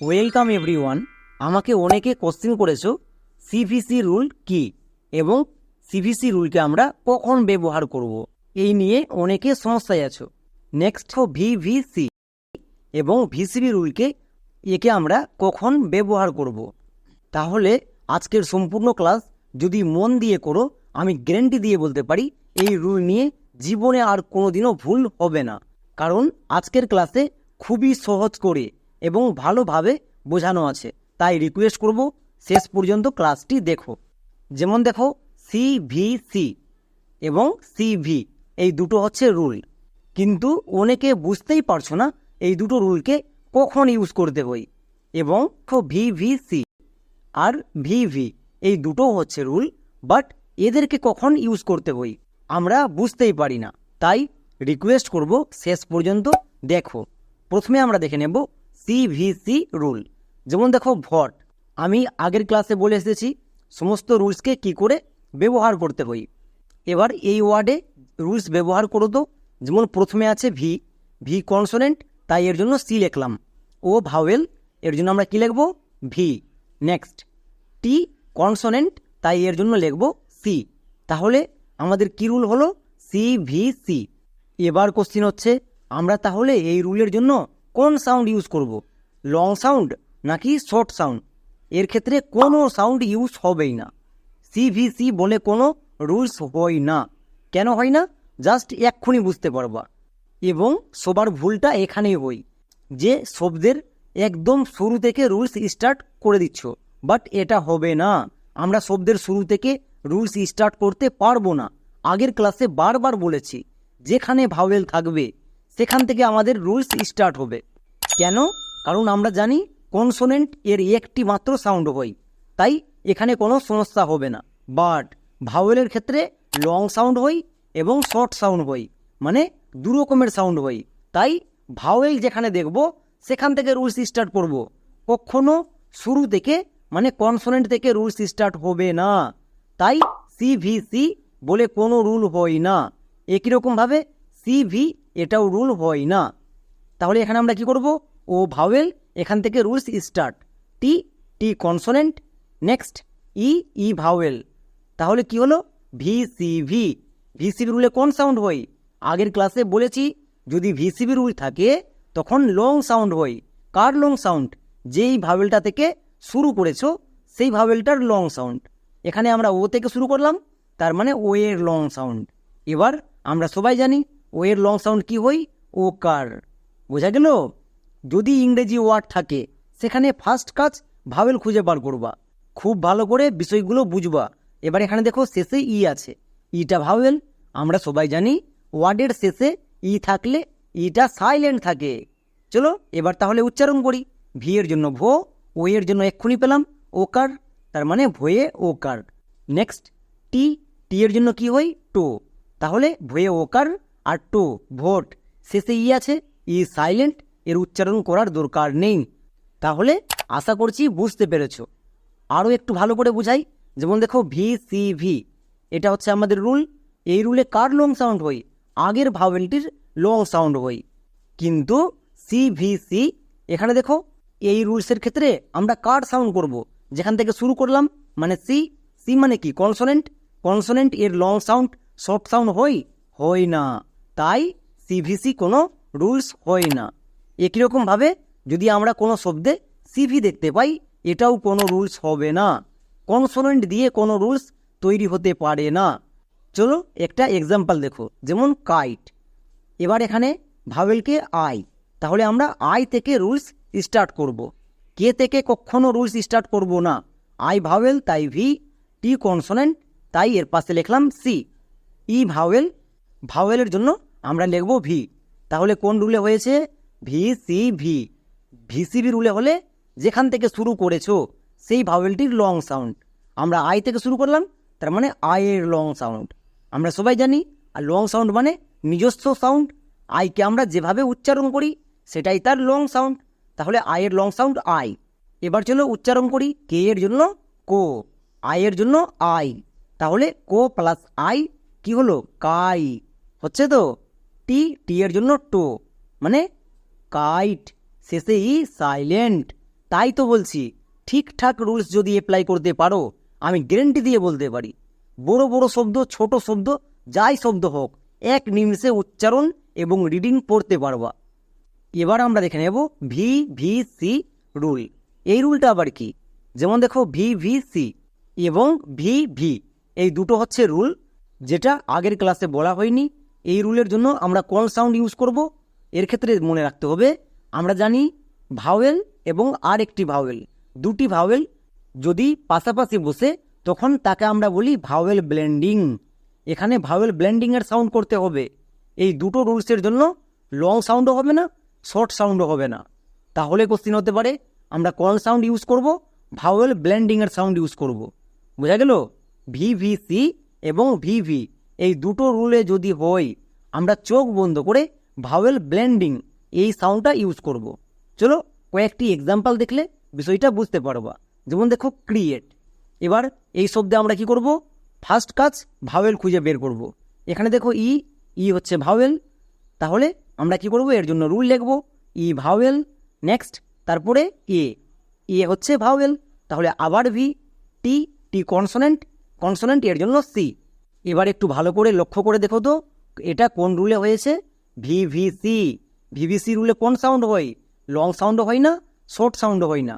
Welcome everyone আমাকে অনেকে question করেছ সিভিসি রুল কি? এবং সিভিসি রুলকে আমরা কখন ব্যবহার করব? এই নিয়ে অনেকে সমস্যায় আছো। নেক্সট ভিভিসি এবং ভিসিবি রুলকে একে আমরা কখন ব্যবহার করব? তাহলে আজকের সম্পূর্ণ ক্লাস যদি মন দিয়ে করো, আমি গ্যারেন্টি দিয়ে বলতে পারি, এই রুল নিয়ে জীবনে আর কোনোদিনও ভুল হবে না। কারণ আজকের ক্লাসে খুবই সহজ করে এবং ভালোভাবে বোঝানো আছে। তাই রিকোয়েস্ট করব, শেষ পর্যন্ত ক্লাসটি দেখো। যেমন দেখো সিভিসি এবং সিভি এই দুটো হচ্ছে রুল কিন্তু অনেকে বুঝতেই পারছ না এই দুটো রুলকে কখন ইউজ করতে হই এবং ভিভিসি আর ভিভি এই দুটো হচ্ছে রুল বাট এদেরকে কখন ইউজ করতে হই আমরা বুঝতেই পারি না। তাই রিকোয়েস্ট করব, শেষ পর্যন্ত দেখো। প্রথমে আমরা দেখে নেব সিভিসি রুল যেমন দেখো ভট। আমি আগের ক্লাসে বলে এসেছি, সমস্ত রুলসকে কি করে ব্যবহার করতে হই এবার এই ওয়ার্ডে রুলস ব্যবহার করো তো। যেমন প্রথমে আছে ভি ভি কনসোনেন্ট তাই এর জন্য সি লিখলাম। ও ভাওয়েল এর জন্য আমরা কি লিখব? ভি নেক্সট টি কনসোনেন্ট তাই এর জন্য লিখব সি তাহলে আমাদের কি রুল হলো? সি ভি সি এবার কোশ্চিন হচ্ছে, আমরা তাহলে এই রুলের জন্য কোন সাউন্ড ইউজ করব? লং সাউন্ড নাকি শর্ট সাউন্ড এর ক্ষেত্রে কোনো সাউন্ড ইউজ হবেই না। সিভিসি বলে কোনো রুলস হয় না। কেন হয় না? জাস্ট এক্ষুনি বুঝতে পারবা। এবং সবার ভুলটা এখানেই হই, যে শব্দের একদম শুরু থেকে রুলস স্টার্ট করে দিচ্ছ। বাট এটা হবে না। আমরা শব্দের শুরু থেকে রুলস স্টার্ট করতে পারব না। আগের ক্লাসে বারবার বলেছি, যেখানে ভাওয়েল থাকবে সেখান থেকে আমাদের রুলস স্টার্ট হবে। কেন? কারণ আমরা জানি কনসোনেন্ট এর একটি মাত্র সাউন্ড হয়। তাই এখানে কোনো সমস্যা হবে না। বাট ভাওয়েলের ক্ষেত্রে লং সাউন্ড হয় এবং শর্ট সাউন্ড হয়। মানে দু রকমের সাউন্ড হয়। তাই ভাওয়েল যেখানে দেখব, সেখান থেকে রুলস স্টার্ট করব। কখনো শুরু থেকে মানে কনসোনেন্ট থেকে রুলস স্টার্ট হবে না। তাই সিভিসি বলে কোনো রুল হয় না। একই রকমভাবে সিভি এটাও রুল হয় না। তাহলে এখানে আমরা কি করব? ও ভাওয়েল এখান থেকে rules start T T consonant next E E vowel তাহলে কি হলো? ভিসিভি ভিসিবি রুলে কোন সাউন্ড হয়? আগের ক্লাসে বলেছি, যদি ভিসিবি রুল থাকে, তখন লং সাউন্ড হয়। কার লং সাউন্ড যেই ভাওয়েলটা থেকে শুরু করেছ, সেই ভাওয়েলটার লং সাউন্ড এখানে আমরা ও থেকে শুরু করলাম, তার মানে ও এর লং সাউন্ড এবার আমরা সবাই জানি ও এর লং সাউন্ড কি হই? ও কার। বোঝা গেল? যদি ইংরেজি ওয়ার্ড থাকে, সেখানে ফার্স্ট কাজ ভাওয়েল খুঁজে বার করবা। খুব ভালো করে বিষয়গুলো বুঝবা। এবার এখানে দেখো শেষে ই আছে। ইটা ভাওয়েল আমরা সবাই জানি, ওয়ার্ডের শেষে ই থাকলে ইটা সাইলেন্ট থাকে। চলো, এবার তাহলে উচ্চারণ করি। ভি এর জন্য ভো, ও এর জন্য এক্ষুনি পেলাম ওকার তার মানে ভয়ে ওকার নেক্সট টি টি এর জন্য কি হয় টো। তাহলে ভয়ে ওকার আর টো, ভোট। শেষে ই আছে, ই সাইলেন্ট এর উচ্চারণ করার দরকার নেই। তাহলে আশা করছি বুঝতে পেরেছ। আরও একটু ভালো করে বুঝাই। যেমন দেখো, ভি, সি, ভি। এটা হচ্ছে আমাদের রুল। এই রুলে কার লং সাউন্ড হয়? আগের ভাওয়েলটির লং সাউন্ড হই কিন্তু সি ভি সি এখানে দেখো, এই রুলসের ক্ষেত্রে আমরা কার সাউন্ড করব? যেখান থেকে শুরু করলাম মানে সি সি মানে কি? কনসোনেন্ট কনসোনেন্ট এর লং সাউন্ড শর্ট সাউন্ড হয়? হয় না। তাই সিভিসি কোনো রুলস হয় না। একই রকমভাবে যদি আমরা কোনো শব্দে সিভি দেখতে পাই, এটাও কোনো রুলস হবে না। কনসোনেন্ট দিয়ে কোনো রুলস তৈরি হতে পারে না। চলো একটা এক্সাম্পল দেখো, যেমন কাইট এবার এখানে ভাওয়েলকে আই তাহলে আমরা আই থেকে রুলস স্টার্ট করব। কে থেকে কখনো রুলস স্টার্ট করব না। আই ভাওয়েল তাই ভি টি কনসোনেন্ট তাই এর পাশে লিখলাম সি ই ভাওয়েল ভাওয়েলের জন্য আমরা লিখব ভি তাহলে কোন রুলে হয়েছে? ভি সি ভি ভিসিবি রুলে হলে যেখান থেকে শুরু করেছ, সেই ভাওয়েলটির লং সাউন্ড আমরা আই থেকে শুরু করলাম, তার মানে আই এর লং সাউন্ড আমরা সবাই জানি, আর লং সাউন্ড মানে নিজস্ব সাউন্ড আইকে আমরা যেভাবে উচ্চারণ করি, সেটাই তার লং সাউন্ড তাহলে আয়ের লং সাউন্ড আই এবার চলো উচ্চারণ করি কে এর জন্য কো আয়ের জন্য আই তাহলে কো প্লাস আই কি হলো? কাই হচ্ছে তো? টি টি এর জন্য টো মানে কাইট শেষে ই সাইলেন্ট তাই তো বলছি, ঠিকঠাক রুলস যদি অ্যাপ্লাই করতে পারো, আমি গ্যারেন্টি দিয়ে বলতে পারি। বড় বড় শব্দ, ছোট শব্দ, যাই শব্দ হোক, এক নিমিষে উচ্চারণ এবং রিডিং পড়তে পারবা। এবার আমরা দেখে নেব ভি ভি সি রুল এই রুলটা আবার কি? যেমন দেখো ভি ভি সি এবং ভি ভি এই দুটো হচ্ছে রুল যেটা আগের ক্লাসে বলা হয়নি। এই রুলের জন্য আমরা কোন সাউন্ড ইউজ করব। এর ক্ষেত্রে মনে রাখতে হবে, আমরা জানি ভাওয়েল এবং আর একটি ভাওয়েল। দুটি ভাওয়েল যদি পাশাপাশি বসে, তখন তাকে আমরা বলি ভাওয়েল ব্লেন্ডিং। এখানে ভাওয়েল ব্লেন্ডিংয়ের সাউন্ড করতে হবে। এই দুটো রুলসের জন্য লং সাউন্ডও হবে না, শর্ট সাউন্ডও হবে না। তাহলে কোশ্চিন হতে পারে, আমরা কোন সাউন্ড ইউজ করব, ভাওয়েল ব্লেন্ডিংয়ের সাউন্ড ইউজ করব। বোঝা গেল? ভি ভি সি এবং ভি ভি এই দুটো রুলে যদি হয়, আমরা চোখ বন্ধ করে ভাওয়েল ব্লেন্ডিং এই সাউন্ডটা ইউজ করব। চলো কয়েকটি এক্সাম্পল দেখলে বিষয়টা বুঝতে পারবা। যেমন দেখো ক্রিয়েট এবার এই শব্দে আমরা কি করব? ফার্স্ট কাজ ভাওয়েল খুঁজে বের করব। এখানে দেখো ই ই হচ্ছে ভাওয়েল তাহলে আমরা কি করব? এর জন্য রুল লিখব। ই ভাওয়েল নেক্সট তারপরে এ এ হচ্ছে ভাওয়েল তাহলে আবার V T T consonant consonant এর জন্য সি এবার একটু ভালো করে লক্ষ্য করে দেখো তো, এটা কোন রুলে হয়েছে? ভি ভি সি ভিভিসি রুলে কোন সাউন্ড হয়? লং সাউন্ডও হয় না শর্ট সাউন্ডও হয় না।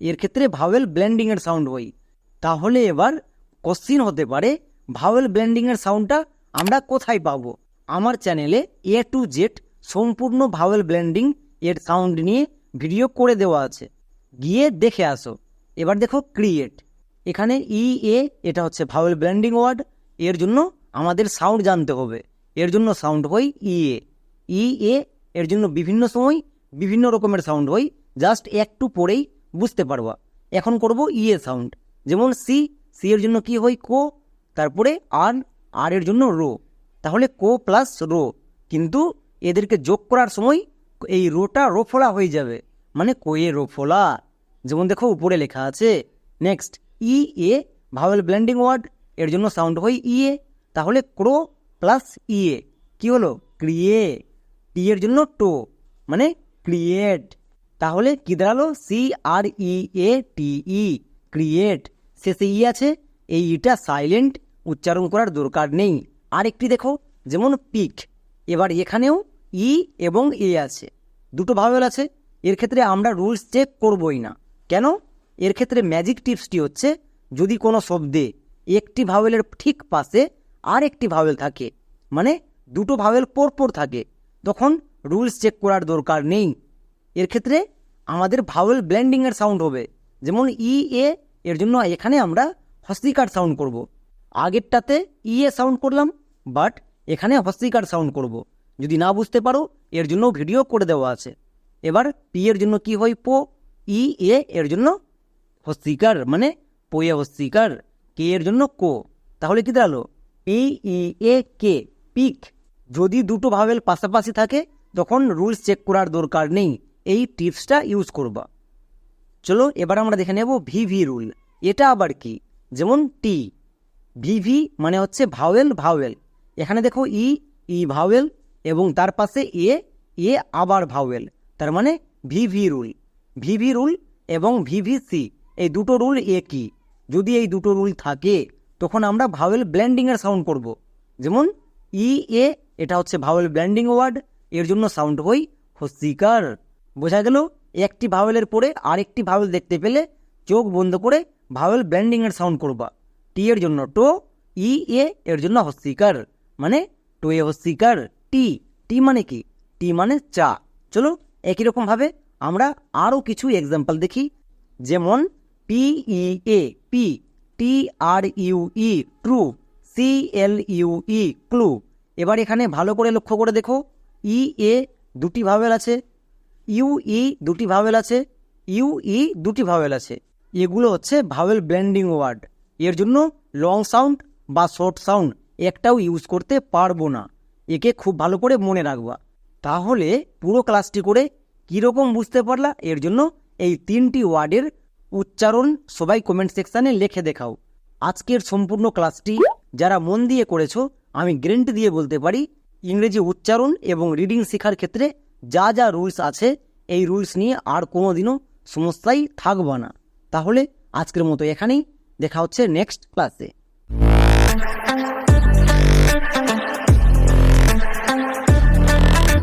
এর ক্ষেত্রে ভাওয়েল ব্লেন্ডিংয়ের সাউন্ড হয়। তাহলে এবার কোশ্চিন হতে পারে ভাওয়েল ব্লেন্ডিংয়ের সাউন্ডটা আমরা কোথায় পাব? আমার চ্যানেলে এ টু জেড সম্পূর্ণ ভাওয়েল ব্লেন্ডিং এর সাউন্ড নিয়ে ভিডিও করে দেওয়া আছে। গিয়ে দেখে আসো। এবার দেখো ক্রিয়েট এখানে ই এ এটা হচ্ছে ভাওয়েল ব্লেন্ডিং ওয়ার্ড এর জন্য আমাদের সাউন্ড জানতে হবে। এর জন্য সাউন্ড হয় ই এ ই এ এর জন্য বিভিন্ন সময় বিভিন্ন রকমের সাউন্ড হয়। জাস্ট একটু পরেই বুঝতে পারবা। এখন করব ই এ সাউন্ড যেমন সি সি এর জন্য কি হয়? কো, তারপরে আর আর এর জন্য রো। তাহলে কো প্লাস রো। কিন্তু এদেরকে যোগ করার সময় এই রোটা রোফলা হয়ে যাবে। মানে কোয়ে রোফলা। যেমন দেখো, উপরে লেখা আছে। Next E A vowel blending word এর জন্য সাউন্ড হয় ই এ তাহলে ক্রো প্লাস ই এ কী হলো? ক্রিয়ে টি এর জন্য টো মানে ক্রিয়েট তাহলে কি দাঁড়াল? সি আর ই এ টি ই ক্রিয়েট শেষে ই আছে। এই ইটা সাইলেন্ট উচ্চারণ করার দরকার নেই। আর একটি দেখো, যেমন পিক এবার এখানেও ই এবং এ আছে। দুটো ভাওয়েল আছে। এর ক্ষেত্রে আমরা রুলস চেক করবই না। কেন? এর ক্ষেত্রে ম্যাজিক টিপসটি হচ্ছে, যদি কোনো শব্দে একটি ভাওয়েলের ঠিক পাশে আর একটি ভাওয়েল থাকে। মানে দুটো ভাওয়েল পরপর থাকে। তখন রুলস চেক করার দরকার নেই। এর ক্ষেত্রে আমাদের ভাওয়েল ব্ল্যান্ডিংয়ের সাউন্ড হবে। যেমন ই, এ, এর জন্য এখানে আমরা হস্তিকার সাউন্ড করব। আগেরটাতে ই, এ সাউন্ড করলাম, বাট এখানে হস্তিকার সাউন্ড করব। যদি না বুঝতে পারো, এর জন্য ভিডিও করে দেওয়া আছে। এবার পি এর জন্য কি হয়? পো, ই, এ, এর জন্য হস্তিকার মানে পোয়ে হস্তিকার। কে এর জন্য কো? তাহলে কি দাঁড়াল? পি ই এ কে পিক যদি দুটো ভাবেল পাশাপাশি থাকে, তখন রুলস চেক করার দরকার নেই। এই টিপসটা ইউজ করবা। চলো, এবার আমরা দেখে নেব ভিভি রুল এটা আবার কি? যেমন টি ভিভি মানে হচ্ছে ভাওয়েল ভাওয়েল। এখানে দেখো ই ই ভাওয়েল এবং তার পাশে এ এ আবার ভাওয়েল। তার মানে ভিভি রুল ভিভি রুল এবং ভিভিসি এই দুটো রুল একই যদি এই দুটো রুল থাকে, তখন আমরা ভাওয়েল ব্ল্যান্ডিংয়ের সাউন্ড করব। যেমন, ই, এ, এটা হচ্ছে ভাওয়েল ব্ল্যান্ডিং ওয়ার্ড এর জন্য সাউন্ড হই হস্তিকার। বোঝা গেল? একটি ভাওয়েলের পরে আরেকটি ভাওয়েল দেখতে পেলে চোখ বন্ধ করে ভাওয়েল ব্ল্যান্ডিংয়ের সাউন্ড করবা। টি এর জন্য টো, ই, এ, এর জন্য হস্তিকার। মানে টো এ হস্তিকার টি টি মানে কি? টি মানে চা। চলো, একই রকমভাবে আমরা আরও কিছু এক্সাম্পল দেখি। যেমন P E A P T R U E true C L E clue এবার এখানে ভালো করে লক্ষ্য করে দেখো। ই এ দুটি ভাওয়েল আছে ইউ ই দুটি ভাওয়েল আছে ইউ ই দুটি ভাওয়েল আছে। এগুলো হচ্ছে ভাওয়েল ব্লেন্ডিং ওয়ার্ড এর জন্য লং সাউন্ড বা শর্ট সাউন্ড একটাও ইউজ করতে পারব না। একে খুব ভালো করে মনে রাখবা। তাহলে পুরো ক্লাসটি করে কীরকম বুঝতে পারলা? এর জন্য এই তিনটি ওয়ার্ডের উচ্চারণ সবাই কমেন্ট সেকশানে লিখে দেখাও। আজকের সম্পূর্ণ ক্লাসটি যারা মন দিয়ে করেছ, আমি গ্যারেন্টি দিয়ে বলতে পারি, ইংরেজি উচ্চারণ এবং রিডিং শেখার ক্ষেত্রে যা যা রুলস আছে, এই রুলস নিয়ে আর কোনো দিনও সমস্যায় থাকবা না। তাহলে আজকের মতো এখানেই, দেখা হচ্ছে নেক্সট ক্লাসে